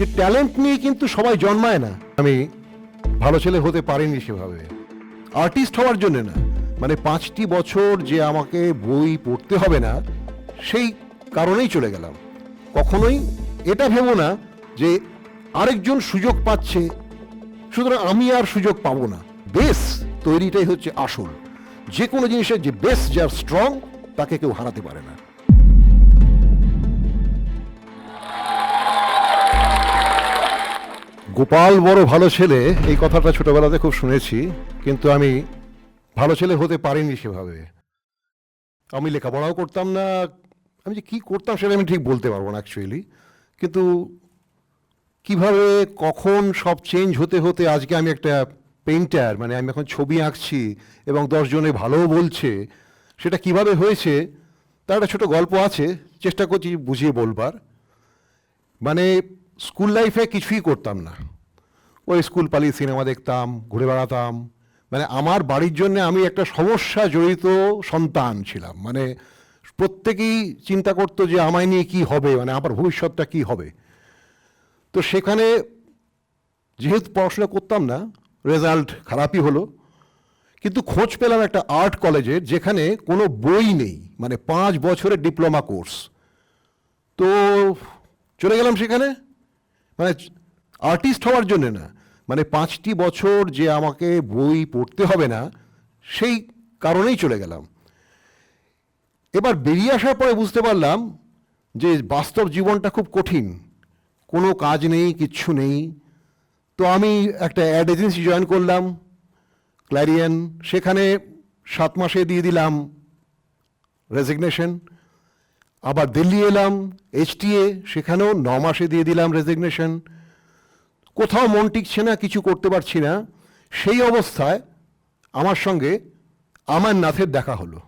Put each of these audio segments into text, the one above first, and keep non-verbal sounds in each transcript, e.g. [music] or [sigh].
যে ট্যালেন্ট নিয়ে কিন্তু সবাই জন্মায় না। আমি ভালো ছেলে হতে পারিনি সেভাবে। আর্টিস্ট হওয়ার জন্য না। মানে পাঁচটি বছর যে আমাকে বই পড়তে হবে না, সেই কারণেই চলে গেলাম। কখনোই এটা ভেবো না যে আরেকজন সুযোগ পাচ্ছে। সুতরাং আমি আর সুযোগ পাবো না। বেস তৈরিটাই হচ্ছে আসল। যে কোনো জিনিসের যে বেস যার স্ট্রং তাকে কেউ হারাতে পারে না। গোপাল বড় ভালো ছেলে, এই কথাটা ছোটবেলাতে খুব শুনেছি, কিন্তু আমি ভালো ছেলে হতে পারিনি সেভাবে। আমি লেখাপড়াও করতাম না, আমি যে কী করতাম সেটা আমি ঠিক বলতে পারব না অ্যাকচুয়ালি কিন্তু কীভাবে, কখন সব চেঞ্জ হতে হতে আজকে আমি একটা পেইন্টার মানে আমি এখন ছবি আঁকছি এবং দশজনে ভালোও বলছে, সেটা কীভাবে হয়েছে, তার একটা ছোটো গল্প আছে, চেষ্টা করছি বুঝিয়ে বলবার। মানে স্কুল লাইফে কিছুই করতাম না। ওই স্কুল পালিয়ে সিনেমা দেখতাম, ঘুরে বেড়াতাম। মানে আমার বাড়ির জন্য আমি একটা সমস্যা জড়িত সন্তান ছিলাম। মানে প্রত্যেকেই চিন্তা করতো যে আমায় নিয়ে কী হবে মানে আমার ভবিষ্যৎটা কী হবে। তো সেখানে যেহেতু পড়াশোনা করতাম না, রেজাল্ট খারাপই হলো। কিন্তু খোঁজ পেলাম একটা আর্ট কলেজের যেখানে কোনো বই নেই মানে পাঁচ বছরের ডিপ্লোমা কোর্স। তো চলে গেলাম সেখানে। মানে আর্টিস্ট হওয়ার জন্য না মানে পাঁচটি বছর যে আমাকে বই পড়তে হবে না, সেই কারণেই চলে গেলাম। এবার বেরিয়ে আসার পরে বুঝতে পারলাম যে বাস্তব জীবনটা খুব কঠিন, কোনো কাজ নেই, কিচ্ছু নেই। তো আমি একটা অ্যাড এজেন্সি জয়েন করলাম ক্ল্যারিয়ান সেখানে সাত মাসে দিয়ে দিলাম রেজিগনেশন আবার দিল্লি এলাম এইচটিএ সেখানেও ন মাসে দিয়ে দিলাম রেজিগনেশন কোথাও মন টিকছে না, কিছু করতে পারছি না। সেই অবস্থায় আমার সঙ্গে আমার নাথের দেখা হলো।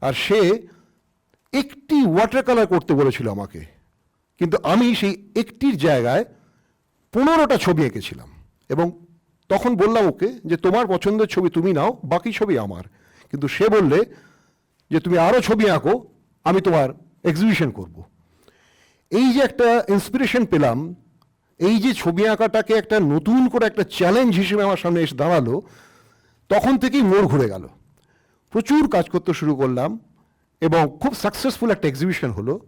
আর সে একটি ওয়াটার কালার করতে বলেছিল আমাকে। কিন্তু আমি সেই একটির জায়গায় পনেরোটা ছবি এঁকেছিলাম। এবং তখন বললাম ওকে যে, তোমার পছন্দের ছবি তুমি নাও, বাকি ছবি আমার। কিন্তু সে বললে যে, তুমি আরও ছবি আঁকো, আমি তোমার এক্সিবিশন করব। এই যে একটা ইন্সপিরেশন পেলাম, এই যে ছবি আঁকাটাকে একটা নতুন করে একটা চ্যালেঞ্জ হিসেবে আমার সামনে এসে দাঁড়াল, তখন থেকেই মোড় ঘুরে গেল। প্রচুর কাজ করতে শুরু করলাম এবং খুব সাকসেসফুল একটা এক্সিবিশন হলো।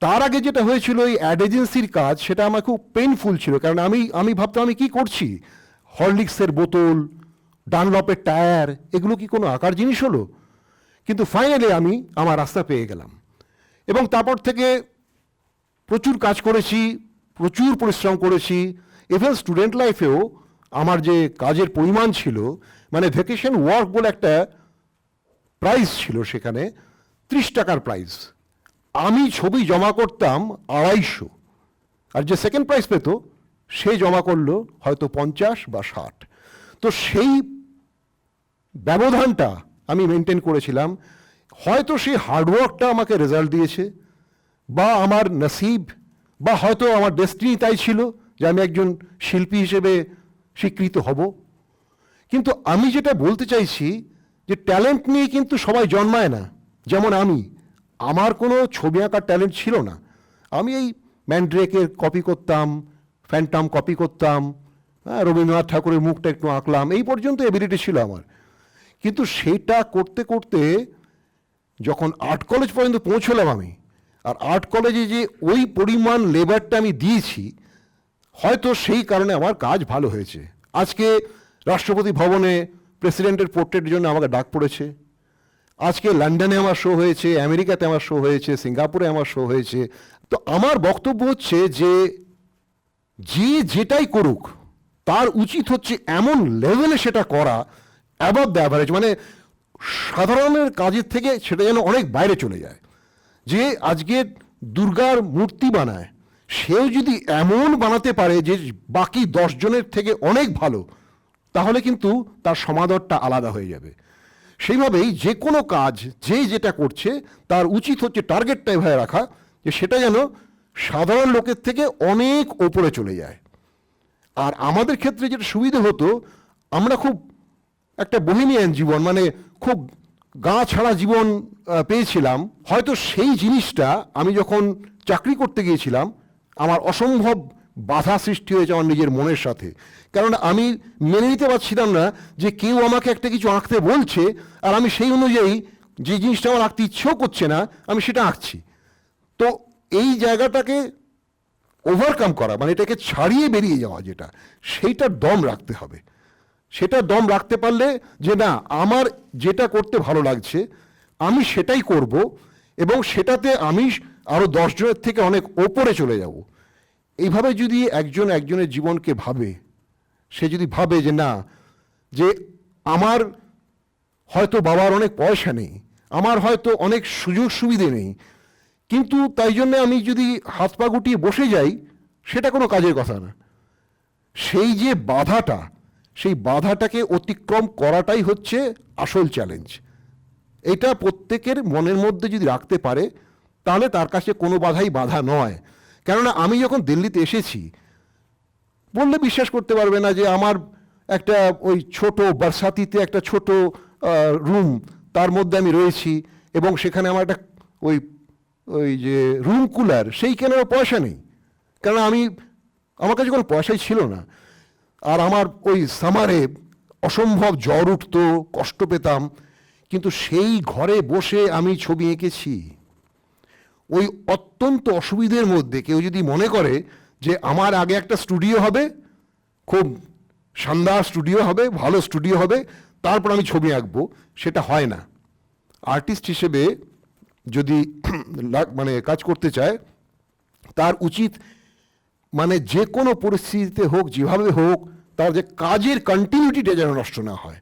তার আগে যেটা হয়েছিল, এই অ্যাড এজেন্সির কাজ, সেটা আমার খুব পেনফুল ছিল, কারণ আমি আমি ভাবতাম আমি কি করছি? হরলিক্সের বোতল ডানলপের টায়ার এগুলো কি কোনো আকার জিনিস হলো? কিন্তু ফাইনালি আমি আমার রাস্তা পেয়ে গেলাম। এবং তারপর থেকে প্রচুর কাজ করেছি, প্রচুর পরিশ্রম করেছি। ইভেন স্টুডেন্ট লাইফেও আমার যে কাজের পরিমাণ ছিল মানে ভ্যাকেশন ওয়ার্ক বলে একটা প্রাইস ছিল সেখানে, ত্রিশ টাকার প্রাইস আমি ছবি জমা করতাম আড়াইশো। আর যে সেকেন্ড প্রাইজ পেত, সে জমা করল হয়তো পঞ্চাশ বা ষাট। তো সেই ব্যবধানটা আমি মেনটেন করেছিলাম। হয়তো সেই হার্ডওয়ার্কটা আমাকে রেজাল্ট দিয়েছে, বা আমার নসিব, বা হয়তো আমার ডেস্টিনি তাই ছিল যে আমি একজন শিল্পী হিসেবে স্বীকৃত হব। কিন্তু আমি যেটা বলতে চাইছি যে ট্যালেন্ট নিয়ে কিন্তু সবাই জন্মায় না, যেমন আমি। আমার কোনো ছবি আঁকার ট্যালেন্ট ছিল না। আমি এই ম্যান্ড্রেকের কপি করতাম ফ্যান্টাম কপি করতাম হ্যাঁ রবীন্দ্রনাথ ঠাকুরের মুখটা একটু আঁকলাম, এই পর্যন্ত এবিলিটি ছিল আমার। কিন্তু সেটা করতে করতে যখন আর্ট কলেজ পর্যন্ত পৌঁছলাম আমি, আর আর্ট কলেজে যে ওই পরিমাণ লেবারটা আমি দিয়েছি, হয়তো সেই কারণে আমার কাজ ভালো হয়েছে। আজকে রাষ্ট্রপতি ভবনে প্রেসিডেন্টের পোর্ট্রেটের জন্য আমাকে ডাক পড়েছে। আজকে লন্ডনে আমার শো হয়েছে আমেরিকাতে আমার শো হয়েছে সিঙ্গাপুরে আমার শো হয়েছে। তো আমার বক্তব্য হচ্ছে যে যে যেটাই করুক, তার উচিত হচ্ছে এমন লেভেলে সেটা করা অ্যাবভ দ্য অ্যাভারেজ মানে সাধারণের কাজের থেকে সেটা যেন অনেক বাইরে চলে যায়। যে আজকে দুর্গার মূর্তি বানায়, সেও যদি এমন বানাতে পারে যে বাকি দশজনের থেকে অনেক ভালো, তাহলে কিন্তু তার সমাদরটা আলাদা হয়ে যাবে। সেইভাবেই যে কোনো কাজ, যে যেটা করছে, তার উচিত হচ্ছে টার্গেটটা এভাবে রাখা যে সেটা যেন সাধারণ লোকের থেকে অনেক ওপরে চলে যায়। আর আমাদের ক্ষেত্রে যেটা সুবিধা হতো, আমরা খুব একটা বহিনিয়ান জীবন মানে খুব গা ছাড়া জীবন পেয়েছিলাম। হয়তো সেই জিনিসটা আমি যখন চাকরি করতে গিয়েছিলাম, আমার অসম্ভব বাধা সৃষ্টি হয়েছে আমার নিজের মনের সাথে। কেননা আমি মেনে নিতে পারছিলাম না যে কেউ আমাকে একটা কিছু আঁকতে বলছে, আর আমি সেই অনুযায়ী যে জিনিসটা আমার আঁকতে ইচ্ছেও করছে না, আমি সেটা আঁকছি। তো এই জায়গাটাকে ওভারকাম করা মানে এটাকে ছাড়িয়ে বেরিয়ে যাওয়া যেটা, সেইটার দম রাখতে হবে। সেটা দম রাখতে পারলে যে না, আমার যেটা করতে ভালো লাগছে, আমি সেটাই করব এবং সেটাতে আমি আরও দশজনের থেকে অনেক ওপরে চলে যাব। এইভাবে যদি একজন একজনের জীবনকে ভাবে, সে যদি ভাবে যে না, যে আমার হয়তো বাবার অনেক পয়সা নেই, আমার হয়তো অনেক সুযোগ সুবিধে নেই, কিন্তু তাই জন্য আমি যদি হাত পা গুটিয়ে বসে যাই, সেটা কোনো কাজের কথা না। সেই যে বাধাটা সেই বাধাটাকে অতিক্রম করাটাই হচ্ছে আসল চ্যালেঞ্জ এটা প্রত্যেকের মনের মধ্যে যদি রাখতে পারে, তাহলে তার কাছে কোনো বাধাই বাধা নয়। কেননা আমি যখন দিল্লিতে এসেছি, বললে বিশ্বাস করতে পারবে না যে আমার একটা ওই ছোট বারসাতিতে একটা ছোট রুম তার মধ্যে আমি রয়েছি এবং সেখানে আমার একটা ওই ওই যে রুম কুলার সেই কেনার পয়সা নেই। কারণ আমি, আমার কাছে কোনো পয়সাই ছিল না। আর আমার ওই সামারে অসম্ভব জ্বর উঠতো, কষ্ট পেতাম, কিন্তু সেই ঘরে বসে আমি ছবি এঁকেছি। ওই অত্যন্ত অসুবিধের মধ্যে কেউ যদি মনে করে যে আমার আগে একটা স্টুডিও হবে, খুব শানদার স্টুডিও হবে, ভালো স্টুডিও হবে, তারপর আমি ছবি আঁকবো, সেটা হয় না। আর্টিস্ট হিসেবে যদি [clears throat] মানে কাজ করতে চায়, তার উচিত মানে যে কোনো পরিস্থিতিতে হোক, যেভাবে হোক, তার যে কাজের কন্টিনিউটিটা যেন নষ্ট না হয়।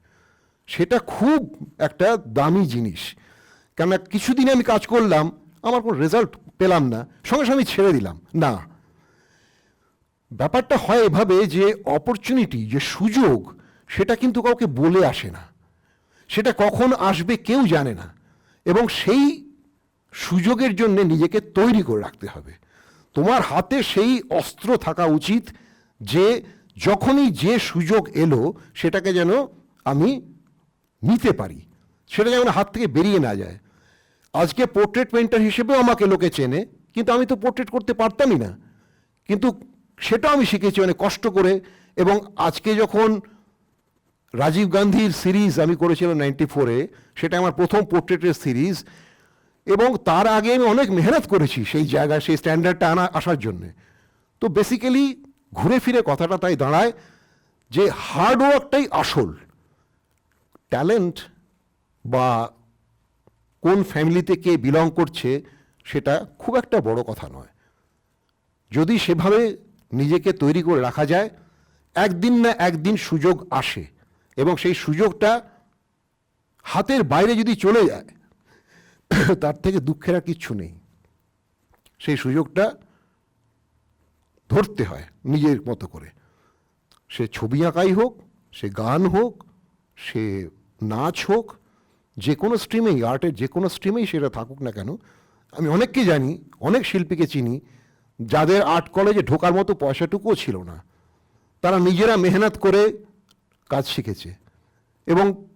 সেটা খুব একটা দামি জিনিস। কেননা কিছুদিন আমি কাজ করলাম, আমার কোনো রেজাল্ট পেলাম না। সঙ্গে সঙ্গে ছেড়ে দিলাম। না। ব্যাপারটা হয় এভাবে যে অপরচুনিটি যে সুযোগ, সেটা কিন্তু কাউকে বলে আসে না। সেটা কখন আসবে কেউ জানে না। এবং সেই সুযোগের জন্য নিজেকে তৈরি করে রাখতে হবে। তোমার হাতে সেই অস্ত্র থাকা উচিত যে যখনই যে সুযোগ এলো, সেটাকে যেন আমি নিতে পারি। সেটা যেন হাত থেকে বেরিয়ে না যায়। আজকে পোর্ট্রেট পেন্টার হিসেবেও আমাকে লোকে চেনে, কিন্তু আমি তো পোর্ট্রেট করতে পারতামই না। কিন্তু সেটা আমি শিখেছি অনেক কষ্ট করে এবং আজকে যখন রাজীব গান্ধীর সিরিজ আমি করেছিলাম নাইনটি ফোরে সেটা আমার প্রথম পোর্ট্রেটের সিরিজ এবং তার আগে আমি অনেক মেহনত করেছি সেই জায়গায়, সেই স্ট্যান্ডার্ডটা আনা, আসার জন্যে। তো বেসিক্যালি ঘুরে ফিরে কথাটা তাই দাঁড়ায় যে হার্ডওয়ার্কটাই আসল। ট্যালেন্ট বা কোন ফ্যামিলিতে কে বিলং করছে সেটা খুব একটা বড় কথা নয়। যদি সেভাবে নিজেকে তৈরি করে রাখা যায়, একদিন না একদিন সুযোগ আসে এবং সেই সুযোগটা হাতের বাইরে যদি চলে যায় [coughs] তার থেকে দুঃখের আর কিচ্ছু নেই। সেই সুযোগটা ধরতে হয় নিজের মতো করে। সে ছবি আঁকাই হোক, সে গান হোক, সে নাচ হোক, যে কোনো স্ট্রিমেই আর্টের যে কোনো স্ট্রিমেই সেটা থাকুক না কেন, আমি অনেককে জানি, অনেক শিল্পীকে চিনি, যাদের আর্ট কলেজে ঢোকার মতো পয়সাটুকুও ছিল না। তারা নিজেরা মেহনত করে কাজ শিখেছে এবং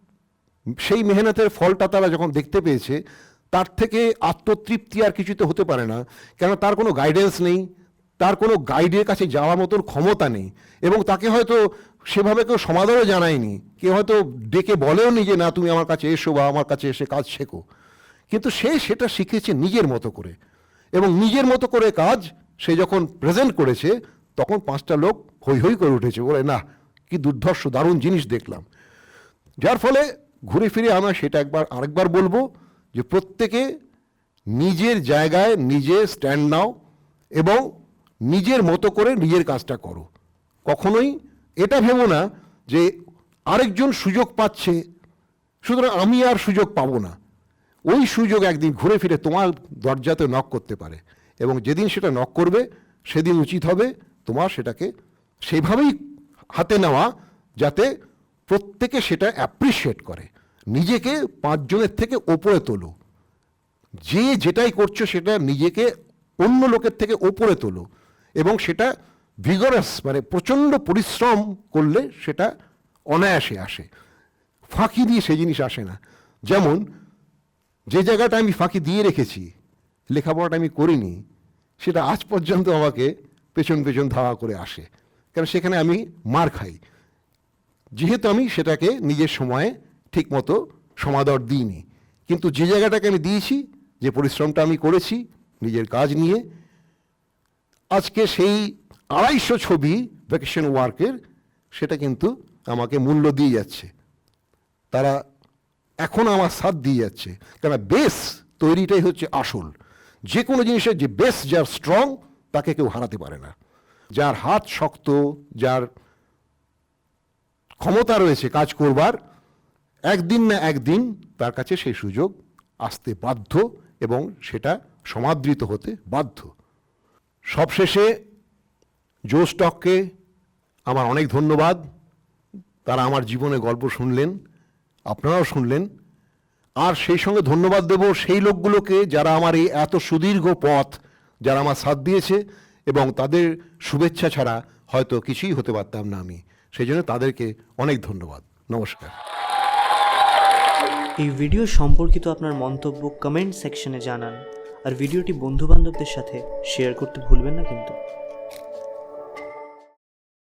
সেই মেহনতের ফলটা তারা যখন দেখতে পেয়েছে তার থেকে আত্মতৃপ্তি আর কিছুতে হতে পারে না কেন তার কোনো গাইডেন্স নেই, তার কোনো গাইডের কাছে যাওয়ার মতন ক্ষমতা নেই, এবং তাকে হয়তো সেভাবে কেউ সমাধানও জানায়নি। কেউ হয়তো ডেকে বলেও নি যে, না, তুমি আমার কাছে এসো বা আমার কাছে এসে কাজ শেখো। কিন্তু সে সেটা শিখেছে নিজের মতো করে, এবং নিজের মতো করে কাজ সে যখন প্রেজেন্ট করেছে, তখন পাঁচটা লোক হৈ হৈ করে উঠেছে, বলে, না, কি দুর্ধর্ষ, দারুণ জিনিস দেখলাম। যার ফলে ঘুরে ফিরে আমরা সেটা একবার, আরেকবার বলব যে প্রত্যেকে নিজের জায়গায় নিজে স্ট্যান্ড নাও এবং নিজের মতো করে নিজের কাজটা করো। কখনোই এটা ভেবো না যে আরেকজন সুযোগ পাচ্ছে, সুতরাং আমি আর সুযোগ পাবো না। ওই সুযোগ একদিন ঘুরে ফিরে তোমার দরজাতে নক করতে পারে এবং যেদিন সেটা নক করবে, সেদিন উচিত হবে তোমার সেটাকে সেভাবেই হাতে নেওয়া যাতে প্রত্যেকে সেটা অ্যাপ্রিসিয়েট করে। নিজেকে পাঁচজনের থেকে ওপরে তোলো। যে যেটাই করছ সেটা নিজেকে অন্য লোকের থেকে ওপরে তোলো এবং সেটা ভিগরাস মানে প্রচণ্ড পরিশ্রম করলে সেটা অনায়াসে আসে। ফাঁকি দিয়ে সেই জিনিস আসে না। যেমন, যে জায়গাটা আমি ফাঁকি দিয়ে রেখেছি, লেখাপড়াটা আমি করিনি, সেটা আজ পর্যন্ত আমাকে পেছন পেছন ধাওয়া করে আসে। কারণ সেখানে আমি মার খাই। যেহেতু আমি সেটাকে নিজের সময়ে ঠিকমতো সমাদর দিইনি। কিন্তু যে জায়গাটাকে আমি দিয়েছি, যে পরিশ্রমটা আমি করেছি, নিজের কাজ নিয়ে, আজকে সেই আড়াইশো ছবি ভ্যাকেশন ওয়ার্কের সেটা কিন্তু আমাকে মূল্য দিয়ে যাচ্ছে। তারা এখন আমার সাথ দিয়ে যাচ্ছে। কেন বেস তৈরিটাই হচ্ছে আসল। যে কোনো জিনিসের যে বেস যার স্ট্রং তাকে কেউ হারাতে পারে না। যার হাত শক্ত, যার ক্ষমতা রয়েছে কাজ করবার একদিন না একদিন তার কাছে সেই সুযোগ আসতে বাধ্য এবং সেটা সমাদৃত হতে বাধ্য। সবশেষে জো স্টককে আমার অনেক ধন্যবাদ। তারা আমার জীবনে গল্প শুনলেন, আপনারাও শুনলেন। আর সেই সঙ্গে ধন্যবাদ দেব সেই লোকগুলোকে যারা আমার এই এত সুদীর্ঘ পথ, যারা আমার সাথ দিয়েছে এবং তাদের শুভেচ্ছা ছাড়া হয়তো কিছুই হতে পারতাম না আমি। সেই জন্য তাদেরকে অনেক ধন্যবাদ। নমস্কার। এই ভিডিও সম্পর্কিত আপনার মন্তব্য কমেন্ট সেকশনে জানান। আর ভিডিওটি বন্ধুবান্ধবদের সাথে শেয়ার করতে ভুলবেন না কিন্তু।